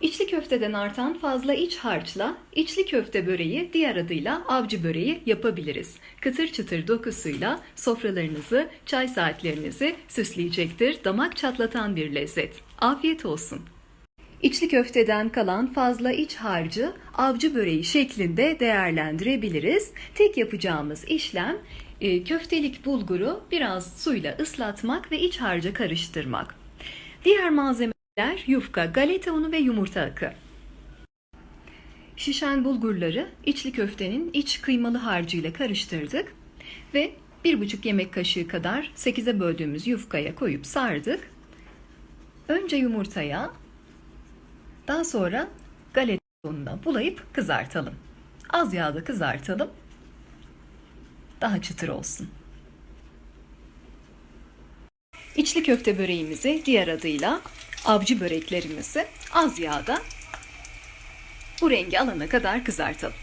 İçli köfteden artan fazla iç harçla içli köfte böreği diğer adıyla avcı böreği yapabiliriz. Kıtır çıtır dokusuyla sofralarınızı, çay saatlerinizi süsleyecektir. Damak çatlatan bir lezzet. Afiyet olsun. İçli köfteden kalan fazla iç harcı avcı böreği şeklinde değerlendirebiliriz. Tek yapacağımız işlem e, köftelik bulguru biraz suyla ıslatmak ve iç harca karıştırmak. Diğer malzemeler yufka, galeta unu ve yumurta akı. Şişen bulgurları içli köftenin iç kıymalı harcıyla karıştırdık ve bir buçuk yemek kaşığı kadar 8'e böldüğümüz yufkaya koyup sardık. Önce yumurtaya, daha sonra galeta ununa bulayıp kızartalım. Az yağda kızartalım. Daha çıtır olsun. İçli köfte böreğimizi diğer adıyla avcı böreklerimizi az yağda bu rengi alana kadar kızartalım.